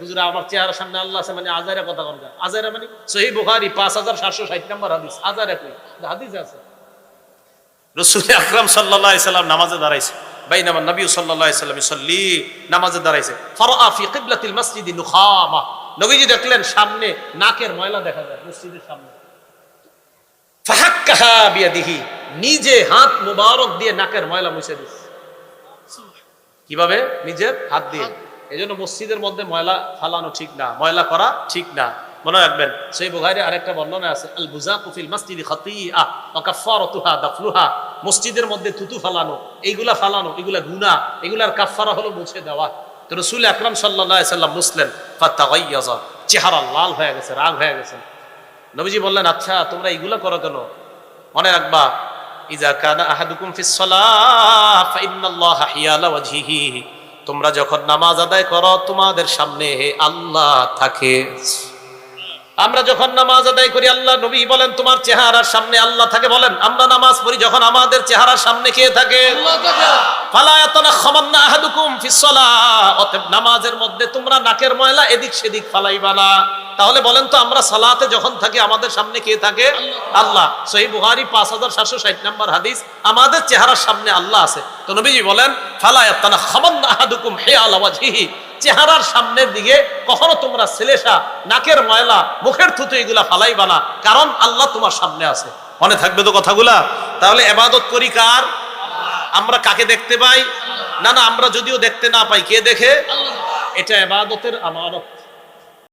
হুজুর, আমার চেহারা সামনে আল্লাহ আছে মানে কথা মানে সহি পাঁচ হাজার সাতশো ষাট নম্বর হাদিস। কই? হাদিস আছে। রসুল আকরাম সাল্লাহ সাল্লাম নামাজে দাঁড়াইছে। বাইনামা নবী সাল্লাহ সাল্লাম সল্লি নামাজে দাঁড়াইছে। কিবলাতিল নুখামা। নবীজি দেখলেন সামনে নাকের ময়লা দেখা যায়, মসজিদের সামনে। ফাহাক্কাহা নিজে হাত মুবারক দিয়ে নাকের ময়লা মুছে দিচ্ছে কীভাবে? নিজের হাত দিয়ে। এই জন্য মসজিদের মধ্যে ময়লা ফালানো ঠিক না, ময়লা করা ঠিক না। মনে রাখবেন, সেই বুখারী আরেকটা বর্ণনা আছে আল বুজাকু ফিল মাসজিদি খাতিআ ওয়া দাফনুহা মসজিদের মধ্যে থুতু ফালানো, এইগুলা ফালানো, এগুলা গুনাহ, এগুলার কাফফারা হলো মুছে দেওয়া। তো রাসূল আকরাম সাল্লাল্লাহু আলাইহি সাল্লাম মুসলিম ফাতাগাইয়াজা চেহারা লাল হয়ে গেছে, রাগ হয়ে গেছে। নবীজি বললেন আচ্ছা তোমরা এইগুলা করো কেন? মনে রাখবা ইজা কানা আহাদুকুম ফিস সালাহ ফাইন্নাল্লাহা হিয়ালা ওয়াজহিহি। তোমরা যখন নামাজ আদায় করো তোমাদের সামনে আল্লাহ থাকে। আমরা যখন নামাজ আদায় করি আল্লাহ নবী বলেন তোমার চেহারার সামনে আল্লাহ থাকে। বলেন আমরা নামাজ পড়ি যখন আমাদের চেহারার সামনে খেয়ে থাকে? নামাজের মধ্যে তোমরা নাকের ময়লা এদিক সেদিক ফালাইবা না। তাহলে বলেন তো আমরা সালাতে যখন থাকি আমাদের সামনে কে থাকে? আল্লাহ। সহি বুহারি পাঁচ হাজার সাতশো ষাট নম্বর হাদিস আমাদের চেহারার সামনে আল্লাহ আছে। তো নবীজি বলেন ফালায়াত্তানা আহাদুকুম হে আলাওয়াজিহি চেহারার সামনের দিকে কখনো তোমরা ছেলেসা নাকের ময়লা মুখের থুতু এগুলা ফালাইবা না কারণ আল্লাহ তোমার সামনে আছে। মনে থাকবে তো কথাগুলা? তাহলে এবাদত করি কার? আমরা কাকে দেখতে পাই? না না আমরা যদিও দেখতে না পাই কে দেখে? এটা এবাদতের আমানত।